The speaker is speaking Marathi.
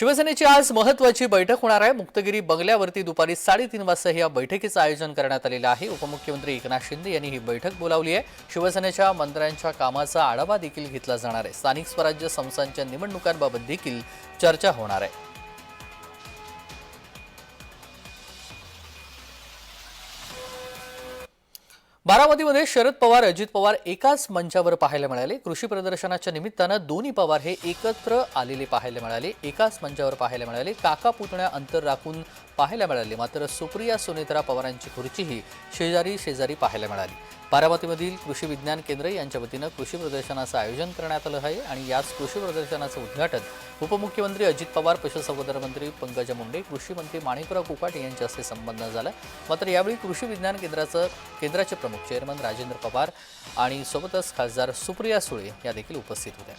शिवसेनेची आज महत्वाची बैठक होणार आहे. मुक्तगिरी बंगल्यावरती दुपारी साडेतीन वाजता या बैठकीचं आयोजन करण्यात आलेलं आहे. उपमुख्यमंत्री एकनाथ शिंदे यांनी ही बैठक बोलावली आहे. शिवसेनेच्या मंत्र्यांच्या कामाचा आढावा देखील घेतला जाणार आहे. स्थानिक स्वराज्य संस्थांच्या निवडणुकांबाबत देखील चर्चा होणार आहे. बारामतीमध्ये शरद पवार अजित पवार एकाच मंचावर पाहायला मिळाले. कृषी प्रदर्शनाच्या निमित्तानं दोन्ही पवार हे एकत्र आलेले पाहायला मिळाले. एकाच मंचावर पाहायला मिळाले. काका पुतण्या अंतर राखून पाहायला मिळाले. मात्र सुप्रिया सुनेत्रा पवारांची खुर्चीही शेजारी शेजारी पाहायला मिळाली. बारामतीमधील कृषी विज्ञान केंद्र यांच्या वतीनं कृषी प्रदर्शनाचं आयोजन करण्यात आलं आहे आणि याच कृषी प्रदर्शनाचं उद्घाटन उपमुख्यमंत्री अजित पवार पशुसंवर्धन मंत्री पंकजा मुंडे कृषी मंत्री माणिकराव कुकाटे यांच्या हस्ते संबंध झालं. मात्र यावेळी कृषी विज्ञान केंद्राचं केंद्राचे प्रमुख चेअरमन राजेंद्र पवार आणि सोबतच खासदार सुप्रिया सुळे या देखील उपस्थित होत्या.